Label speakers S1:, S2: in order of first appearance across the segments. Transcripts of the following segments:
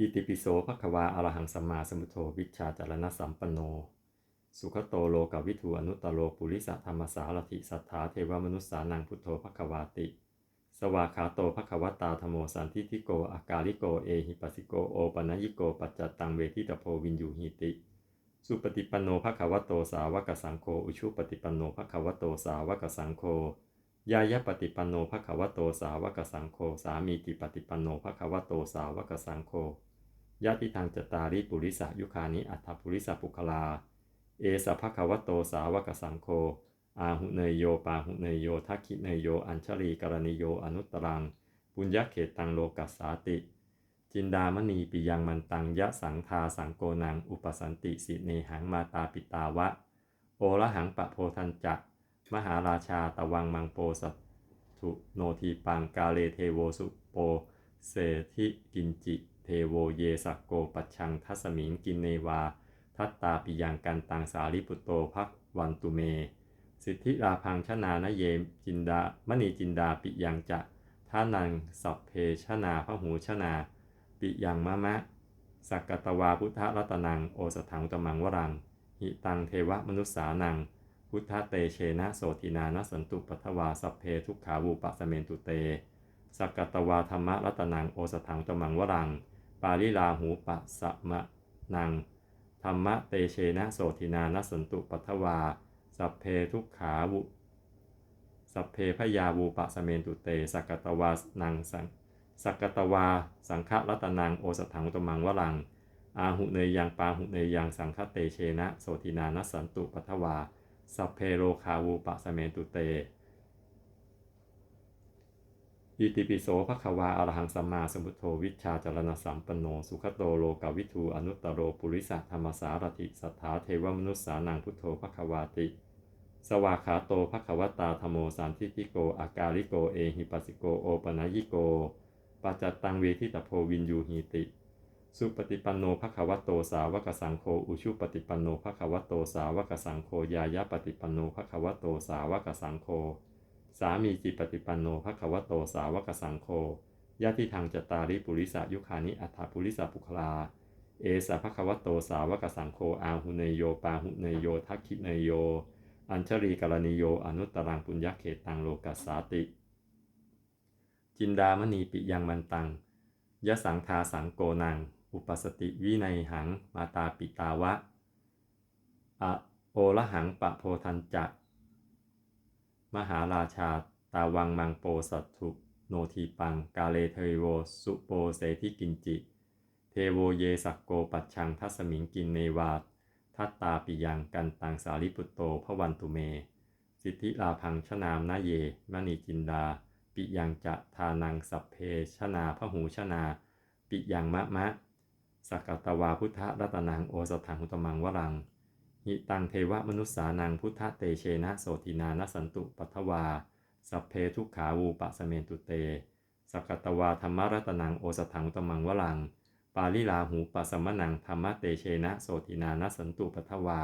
S1: อิติปิโสภควาอรหังสัมมาสัมพุทโธวิชาจารณสัมปันโน สุขโตโลกวิทูอนุตตโรปุริสธรรมสารถิสัทธาเทวมนุสสานังพุทโธภควาติ สวากขาโตภควตาธโมสันทิทิโกอากาลิโกเอหิปัสิโกโอปนัญิโกปัจจตังเวทิตโพวินยูหิติ สุปฏิปันโนภควโตสาวกสังโฆอุชุปฏิปันโนภควโตสาวกสังโฆยายปฏิปันโนภควโตสาวกสังโฆสามีติปฏิปันโนภควโตสาวกสังโฆ ยะติทางจตาริปุริสยุคานิอัตถปุริสปุคลา เอสภควโตสาวกสังโฆอาหุเนยโยปาหุเนยโยทักขิเนยโย อัญชลีกรณิโยอนุตตรัง ปุญญเขตตังโลกัสสาติ จินดามณีปิยังมันตังยะสังทาสังโกนัง อุปสันติสิเนหังมาตาปิตาวะ โอละหังปะโพทันจักมหาราชาตะวังมังโปสัตุโนทีปังกาเลเทโวสุโป เสธิกินจิ เทโวเยสักโกปัชชังทัสมิงกินเนวา ทัตตาปิยังกันตังสาริปุตโตภักวันตุเม สิทธิราพังชนานเยจินดามณีจินดาปิยังจะท่านังสัพเพชนาพระหูชนา ปิยังมะมะ สักกตวาพุทธรัตนังโอสถังตมังวรัง หิตังเทวมนุษสานัง พุทธเตเชนะโสตินานสันตุปัทวาสัพเพทุกขาวูปะสเมนตุเต สักกตวาธรรมรัตนังโอสถังตมังวรัง ปาลิลาหูปะสะมะนัง ธรรมะเตเชนะโสตินานสันตุปัทวา สัพเพทุกขาวุสัพเพพยาวูปะสเมนตุเต สักตวานังสังสักตวา สังฆรัตนังโอสถังตมังวรัง อาหุเนยยังปาหุเนยยังสังฆเตเชนะโสตินานสันตุปัทวา สัพเพโรคาวูปะสเมนตุเต อิติปิโสภควาอรหังสัมมาสัมพุทโธวิชาจารณสัมปันโน สุขโตโลกวิทูอนุตตโรปุริสธรรมสารถิสัทธาเทวมนุสสานังพุทโธภควาติ สวาขาโตภควตาธโมสันทิติโกอากาลิโกเอหิปัสสิโกโอปนัยิโกปัจจตังเวทิตโพวินยูหีติ สุปฏิปันโนภควโตสาวกสังโฆอุชุปฏิปันโนภควโตสาวกสังโฆยายะปฏิปันโนภควโตสาวกสังโฆ สามีจิปฏิปันโนภควโตสาวกสังโฆญาติทางจตาริปุริสยุคานิอัฏฐปุริสปุคลา เอสะภควโตสาวกสังโฆอาหุเนโยปาหุเนโยทักขิเนโย อัญชลีกรณิโยอนุตตรังปุญญเขตังโลกัสสาติ จินดามณีปิยังมันตังยะสังทาสังโกนัง อุปสติวินัยหังมาตาปิตาวะ อโอละหังปะโพทันจัก มหาราชาตาวังมังโปสัตถุโนทีปัง กาเลเทโวสุโปเสทิกินจิ เทโวเยสักโกปัชชังทัสมิงกินเนวาทัตตาปิยังกันตังสาริปุตโตพระวันตุเม สิทธิลาพังชนามนาเยมณีจินดา ปิยังจะทานังสัพเพชนาพหูชนา ปิยังมะมะ สักกตวาพุทธรัตนังโอสถังหุตมังวรัง หิตังเทวมนุษสานังพุทธเตเชนะโสตินานสันตุปัทวา สัพเพทุกขาวูปะสเมนตุเตสักตวาธรรมรัตนังโอสถังตมังวรัง ปาลิลาหูปัสมนังธรรมเตเชนะโสตินานสันตุปัทวา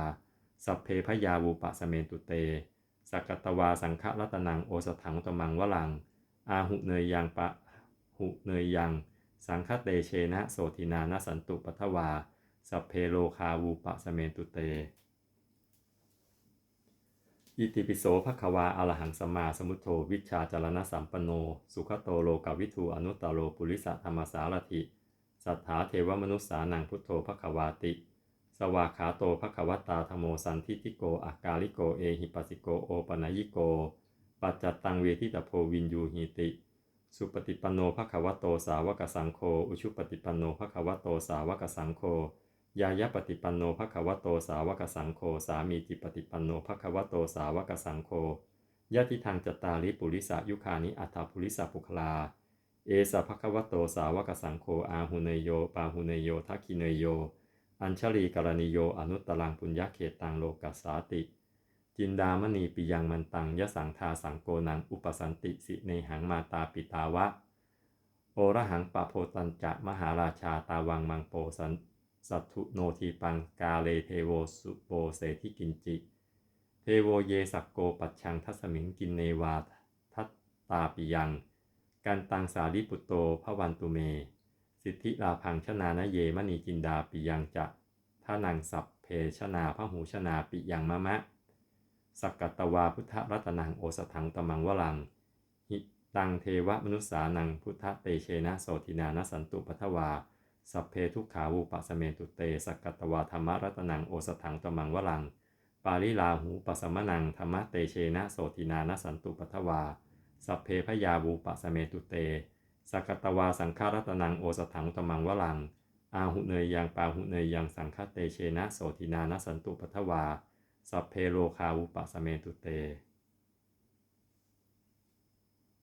S1: สัพเพพยาวูปะสเมนตุเตสักตวาสังฆรัตนังโอสถังตมังวรัง อาหุเนยยังปะหุเนยยัง สังฆเตเชนะโสตินานสันตุปัทวา สัพเพโลคาวูปะสเมนตุเต อิติปิโสภควาอรหังสัมมาสมุทโธวิชาจารณสัมปโน สุขโตโลกวิทูอนุตตโรปุริสธรรมสารถิ สัทธาเทวมนุษสานังพุทโธภควาติ สวากขาโตภควตาธโมสันทิติโกอากาลิโกเอหิปัสสิโกโอปนัยิโก ปัจจตังเวทิตโพวินยูหีติ สุปฏิปันโนภควโตสาวกสังโฆอุชุปฏิปันโนภควโตสาวกสังโฆ ยายะปฏิปันโนภควโตสาวกสังโฆสามีจิปฏิปันโนภควโตสาวกสังโฆยะติทางจตาริปุริสายุคานิอัฏฐปุริสปุคลา เอสะภควโตสาวกสังโฆอาหุเนโยปาหุเนโยทักขิเนโย อัญชลีกรณิโยอนุตตรังปุญญเขตังโลกัสสาติ จินดามณีปิยังมันตังยะสังทาสังโกนังอุปสันติสิเนหังมาตาปิตาวะ โอระหังปะโพตันจะมหาราชาตาวังมังโปสัน สัตถุโนทีปังกาเลเทโวสุโปเสทิกินจิ เทโวเยสักโกปัชชังทัสมิงกินเนวาทัตตาปิยัง กันตังสาลิปุตโตพระวันตุเม สิทธิลาพังชนานเยมณีจินดาปิยังจะท่านังสัพเพชนาพระหูชนาปิยังมะมะ สักกัตวาพุทธรัตนังโอสถังตมังวลัง หิตังเทวมนุษสานังพุทธเตเชนะโสทินานสันตุปัทวา สัพเพทุกขาวูปะสเมตุเตสักกัตวาธรรมรัตนังโอสถังตมังวลัง ปาลิลาหูปัสมนังธรรมเตเชนะโสทินานสันตุปัทวา สัพเพพยาวูปะสเมตุเตสักกัตวาสังฆรัตนังโอสถังตมังวลัง อาหุเนยยังปาหุเนยยังสังฆเตเชนะโสทินานสันตุปัทวา สัพเพโลคาวุปะสเมตุเต